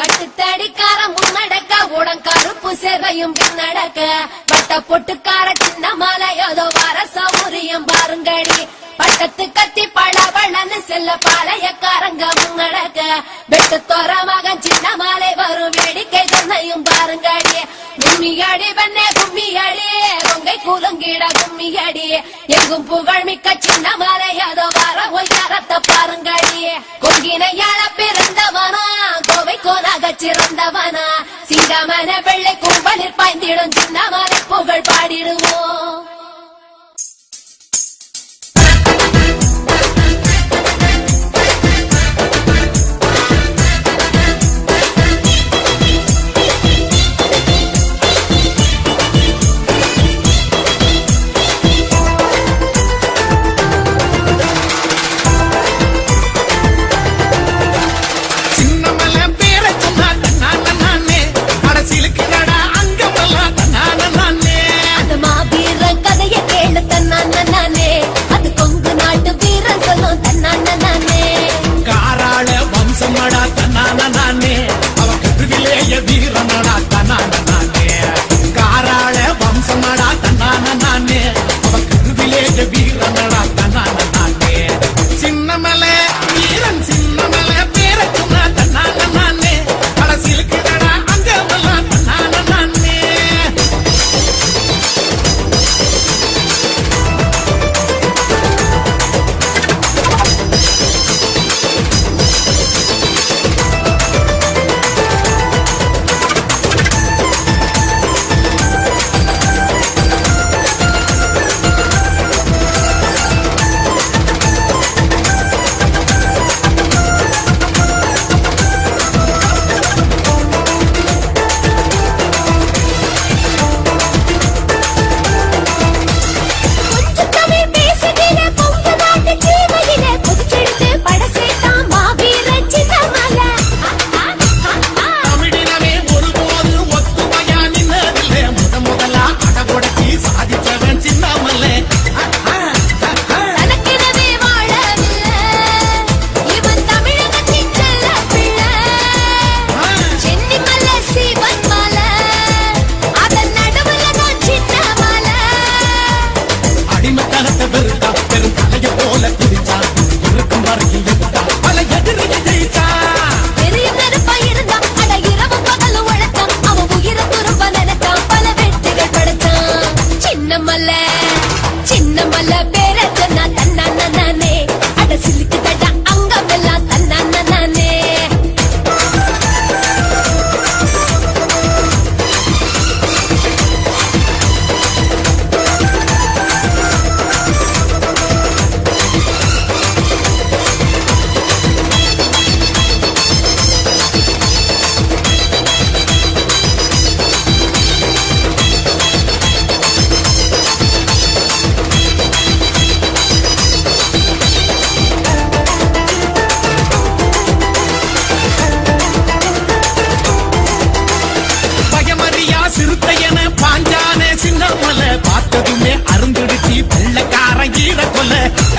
கட்டுத்தடிக்கார முன்னடக்க உடன் கருப்பு சேவையும் நடக்க. பட்ட பொட்டுக்கார சின்ன மலை ஏதோ வர சௌரியம் பாருங்கடி. பட்டத்து கத்தி பழவழன்னு செல்ல பாளையக்காரங்க முன்னடக்க வெட்டு தோற மகன் சின்ன மாலை வரும் வேடிக்கை தன்னையும் பாருங்கடி. கும்மியடி வெண்ணே கும்மியடி. கொங்கை கூலுங்கிட கும்மியடி. எங்கும் புகழ் மிக்க சின்ன மாலை ஏதோ வர ஒய்யாரத்தை பாருங்கடி. கொங்கினையாள பிறந்தவனும் சிறந்தவனா. சிங்கமன வெள்ளை கூம்பலில் பாய்ந்திடும் சின்னமன புகழ் பாடிடுவோம். చిన్న మల్ల 할래